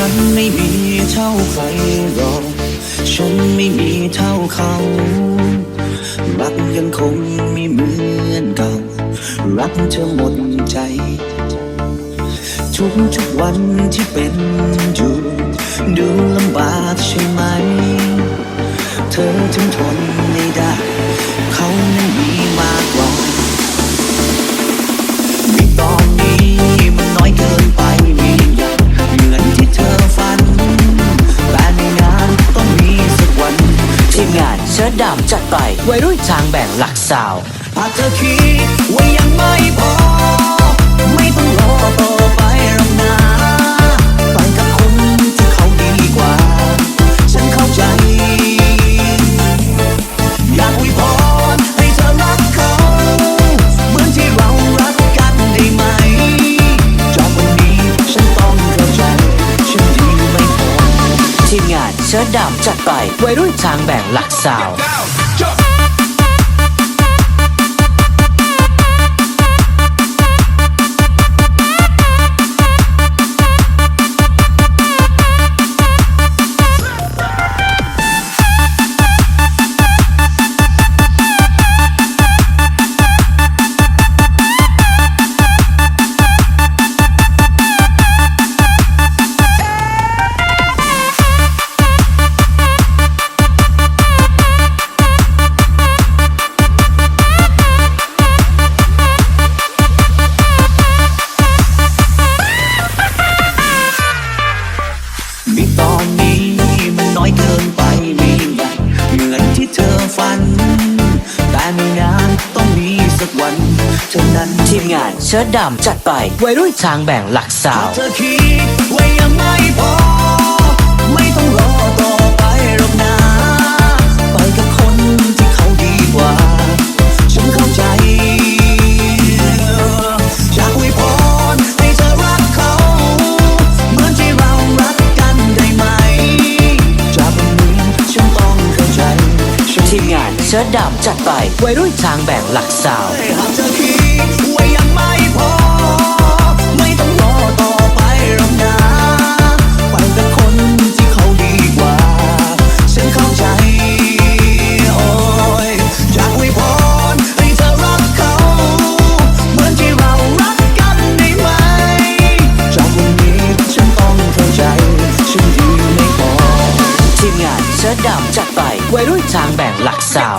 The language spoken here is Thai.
ฉันไม่มีเท่าใครหรอก ฉันไม่มีเท่าเขารักยังคงไม่เหมือนเก่า รักเธอหมดใจ ทุกทุกๆวันที่เป็นอยู่ ดูลำบากใช่ไหม เธอถึงทนไม่ได้ เชิดดำจัดไปวัยรุ่นทางแบ่งหลักสาวพาเธอคิด เชิดดำจัดไปวัยรุ่นทางแบ่งหลักสาว เท่านั้นทีมงานเชิดดำจัดไปวัยรุ่นทางแบ่งหลักสาหาวกเธอคิดว่ายังไม่พอ ไม่ต้องรอต่อไปหรอกนะไปกับคนที่เขาดีกว่า ฉันเข้าใจ อยากอวยพรให้เธอรักเขา เหมือนที่เรารักกันได้ไหม จากวันนี้ฉันต้องเข้าใจ ฉันทีมงานเชิดดำจัดไปวัยรุ่นทางแบ่งหลักสาว หากเธอคิด เสื้อดดำจัดไปวัยรุ่นทางแบ่งหลักสาว